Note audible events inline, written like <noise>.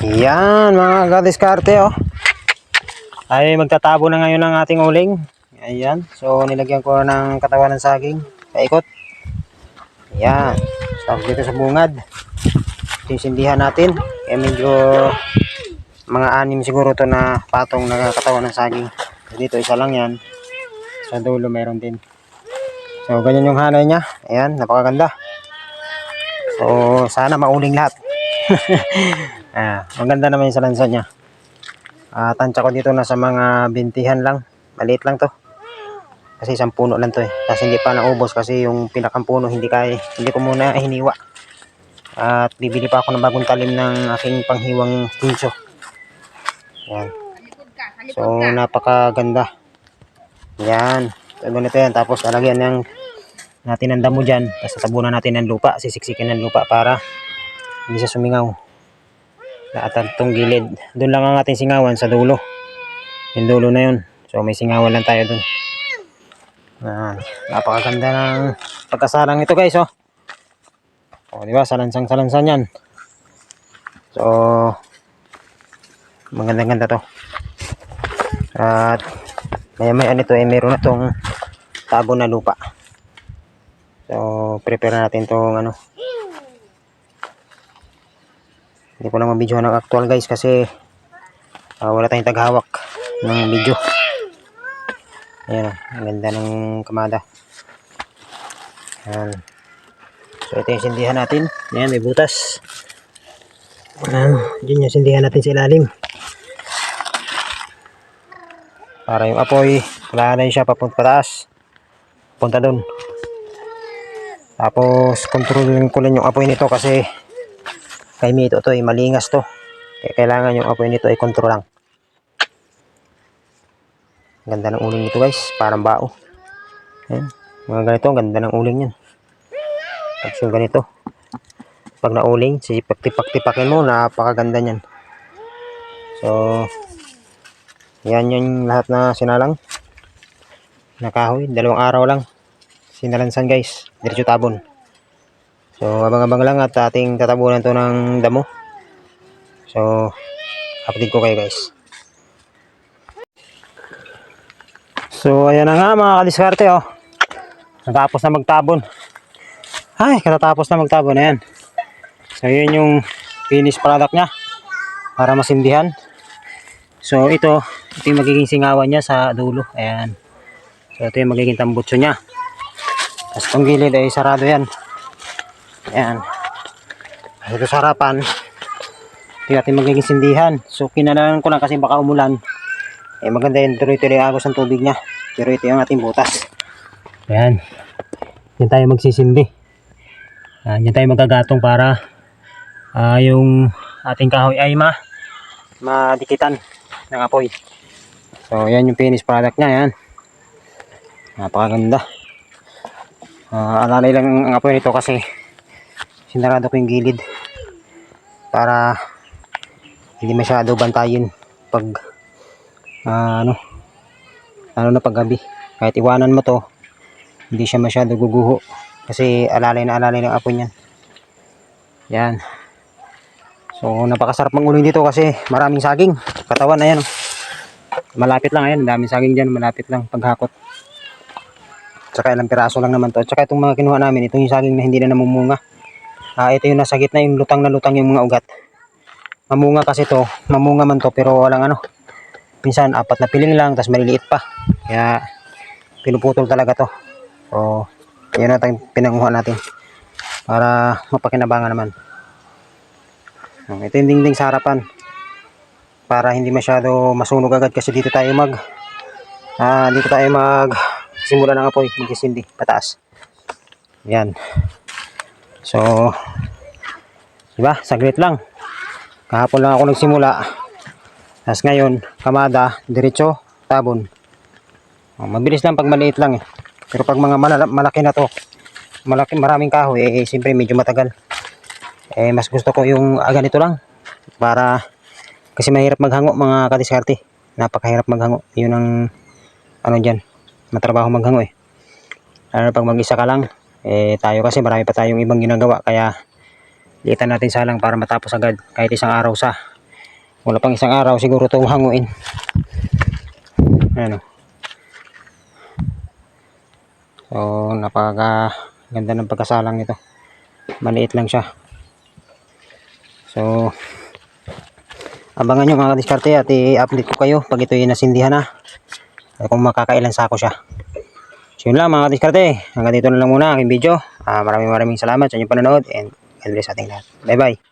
Yan mga kadiskarte oh. Ay magtatabo na ngayon ang ating uling. Ayan. So nilagyan ko ng katawan ng saging. Paikot. Yan. Tapos dito sa bungad. Sisindihan natin. Eh medyo mga anim siguro to na patong na katawan ng saging. Dito isa lang yan. Sa dulo meron din. So ganyan yung hanay niya. Ayan. Napakaganda. So sana mauling lahat. <laughs> ah, maganda naman yung salansa niya. Ah, tansya ko dito nasa mga bintihan lang. Maliit lang to. Kasi isang puno lang to eh. Kasi hindi pa naubos kasi yung pinakang puno hindi kaya. Hindi ko muna hiniwa. At bibili pa ako ng bagong talim ng aking panghiwang pinso. Yan. So, napakaganda. Yan. So, ganito yan. Tapos, lalagyan ng natin ng damo dyan. Tapos, tatabunan natin ng lupa. Sisiksikin ng lupa para hindi siya sumingaw. Lahat itong gilid. Doon lang ang ating singawan sa dulo. Yung dulo na yun. So, may singawan lang tayo doon. Yan. Napakaganda ng pagkasalang ito guys, oh. O, di ba? Salansang salansan yan. So, magandang ganda to. At, maya maya nito ay meron na tong tabo na lupa. So, prepare natin tong ano. Hindi ko lang mabidyohan ng actual guys kasi ah, wala tayong taghawak ng video. Ayan, oh, ang ganda ng kamada. Ayan. So, ito yung sindihan natin. Ayan, may butas. Ayan, yun yung sindihan natin sa ilalim. Para yung apoy, yun siya papunta pataas. Punta doon. Tapos, kontrolin ko lang yung apoy nito kasi kay Mito to ay malingas to. Kaya kailangan yung apoy nito ay kontrol lang. Ganda ng uling nito guys, parang bao. Ayan, mga ganito, ganda ng uling yan. Tapos yung ganito. Pag nauling, sipak-tipak-tipakin mo, napakaganda niyan. So, yan yung lahat na sinalang. Nakahoy, dalawang araw lang. Sinalansan guys, diretso tabon. So, abang-abang lang at ating tatabunan to ng damo. So, update ko kayo guys. So, ayan na nga mga kadiskarte oh. Natapos na magtabon. Ay, katatapos na magtabon. Ayan. So, yun yung finished product niya. Para masindihan. So, ito, ito yung magiging singawan niya sa dulo. Ayan. So, ito yung magiging tambutso niya. Tapos itong gilid ay sarado yan. Ayan. Ito sa harapan. Ito natin magiging sindihan. So, kinalanan ko lang kasi baka umulan. Eh, maganda yung tuloy-tuloy agos ng tubig niya. Pero ito yung ating butas. Ayan. Yan tayo magsisindi. Ayan, yan tayo magagatong para ah, yung ating kahoy ay ma madikitan ng apoy. So, yan yung finished product niya. Yan. Napakaganda. Ah, alalay lang ang apoy nito kasi sinarado ko yung gilid. Para hindi masyado bantayin pag ah, ano lalo na pag gabi. Kahit iwanan mo to hindi siya masyado guguho. Kasi alalay na alalay ng apoy niyan. Yan. So napakasarap ng uling dito kasi maraming saging. Katawan na yan oh. malapit lang ayan daming saging dyan malapit lang paghakot. Tsaka ilang piraso lang naman to. Tsaka itong mga kinuha namin itong yung saging na hindi na namumunga Ah, ito yung nasa gitna yung lutang na lutang yung mga ugat. Mamunga kasi to mamunga man to pero walang ano. Minsan apat na piling lang tapos maliliit pa. Kaya pinuputol talaga to. So yun na tayong pinanguha natin para mapakinabangan naman. Hmm, ito yung dingding sa harapan. Para hindi masyado masunog agad kasi dito tayo mag ah, dito tayo mag simula ng apoy magsisindi pataas. Yan so diba saglit lang kahapon lang ako nagsimula tapos ngayon, kamada, diretso, tabon. Oh, mabilis lang pag maliit lang eh. Pero pag mga malaki na to, malaki, maraming kahoy, eh, siyempre medyo matagal. Eh, mas gusto ko yung ah, ganito lang. Para, kasi mahirap maghango mga kadiskarte. Napakahirap maghango. Yun ang, ano dyan, matrabaho maghango eh. Na pag mag-isa ka lang, eh, tayo kasi marami pa tayong ibang ginagawa. Kaya, liitan natin salang para matapos agad kahit isang araw sa Wala pang isang araw siguro itong hanguin. Ano. So, napaka ganda ng pagkasalang nito. Maliit lang siya. So, abangan nyo mga diskarte at i-update ko kayo pag ito nasindihan na. At kung makakailan sako siya. So yun lang mga diskarte. Hanggang dito na lang muna aking video. Ah, maraming maraming salamat sa inyong panonood and God bless ating lahat. Bye bye.